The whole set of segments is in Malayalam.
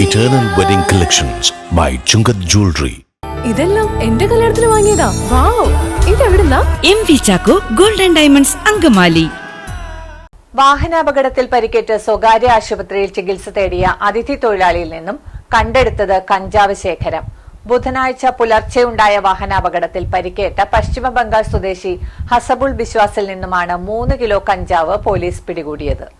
Eternal wedding collections by Chungath jewellery ഇതെല്ലാം എന്റെ കല്യാണത്തിന് വാങ്ങിയതാ. Wow. ഇതെവിടുന്നാ? M V Chacko golden diamonds Angamaly. വാഹനാപകടത്തിൽ പരിക്കേറ്റ് സ്വകാര്യ ആശുപത്രിയിൽ ചികിത്സ തേടിയ അതിഥി തൊഴിലാളിയിൽ നിന്നും കണ്ടെടുത്തത് കഞ്ചാവ് ശേഖരം. ബുധനാഴ്ച പുലർച്ചെയുണ്ടായ വാഹനാപകടത്തിൽ പരിക്കേറ്റ പശ്ചിമ ബംഗാൾ സ്വദേശി ഹസബുൾ ബിശ്വാസിൽ നിന്നുമാണ് മൂന്ന് കിലോ കഞ്ചാവ് പോലീസ് പിടികൂടിയത്.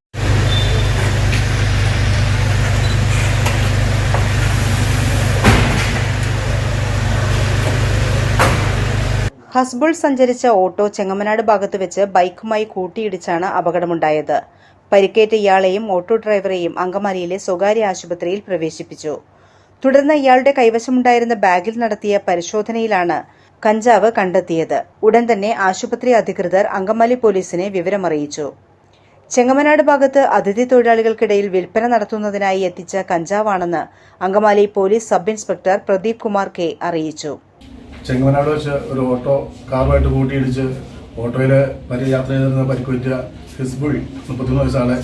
ഹസ്ബുൾ സഞ്ചരിച്ച ഓട്ടോ ചെങ്ങമനാട് ഭാഗത്ത് വെച്ച് ബൈക്കുമായി കൂട്ടിയിടിച്ചാണ് അപകടമുണ്ടായത്. പരിക്കേറ്റ ഇയാളെയും ഓട്ടോ ഡ്രൈവറെയും അങ്കമാലിയിലെ സ്വകാര്യ ആശുപത്രിയിൽ പ്രവേശിപ്പിച്ചു. തുടർന്ന് ഇയാളുടെ കൈവശമുണ്ടായിരുന്ന ബാഗിൽ നടത്തിയ പരിശോധനയിലാണ് കഞ്ചാവ് കണ്ടെത്തിയത്. ഉടൻ തന്നെ ആശുപത്രി അധികൃതർ അങ്കമാലി പോലീസിനെ വിവരമറിയിച്ചു. ചെങ്ങമനാട് ഭാഗത്ത് അതിഥി തൊഴിലാളികൾക്കിടയിൽ വിൽപ്പന നടത്തുന്നതിനായി എത്തിച്ച കഞ്ചാവാണെന്ന് Angamaly police sub inspector Pradeep Kumar K അറിയിച്ചു. ചെങ്ങമനാട് വെച്ച് ഒരു ഓട്ടോ കാറുമായിട്ട് കൂട്ടിയിടിച്ച് ഓട്ടോയിൽ പരി യാത്ര ചെയ്തിരുന്ന പരിക്കുപറ്റ ഹിസ്ബുൾ മുപ്പത്തിമൂന്ന് വയസ്സാളെ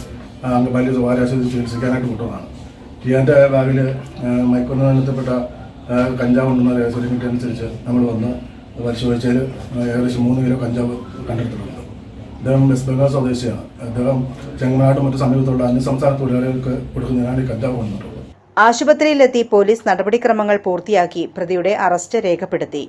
അങ്ങ് സ്വകാര്യ ആശുപത്രി ചികിത്സിക്കാനായിട്ട് കൊണ്ടുവന്നതാണ്. ഇയാന്റെ ബാഗിൽ മയക്കുമരുന്ന് ബന്ധപ്പെട്ട കഞ്ചാവ് ഉണ്ടെന്ന രഹസ്യം കിട്ടിയനുസരിച്ച് നമ്മൾ വന്ന് പരിശോധിച്ചതിൽ ഏകദേശം മൂന്ന് കിലോ കഞ്ചാവ് കണ്ടെടുത്തിട്ടുണ്ട്. അദ്ദേഹം വെസ്റ്റ് ബംഗാൾ സ്വദേശിയാണ്. അദ്ദേഹം ചെങ്ങനാട് മറ്റു സമീപത്തുള്ള അന്യ സംസ്ഥാന തൊഴിലാളികൾക്ക് കൊടുക്കുന്നതിനാണ് ഈ കഞ്ചാവ് കൊണ്ടുള്ളത് ആശുപത്രിയിലെത്തി പോലീസ് നടപടിക്രമങ്ങൾ പൂർത്തിയാക്കി പ്രതിയുടെ അറസ്റ്റ് രേഖപ്പെടുത്തി.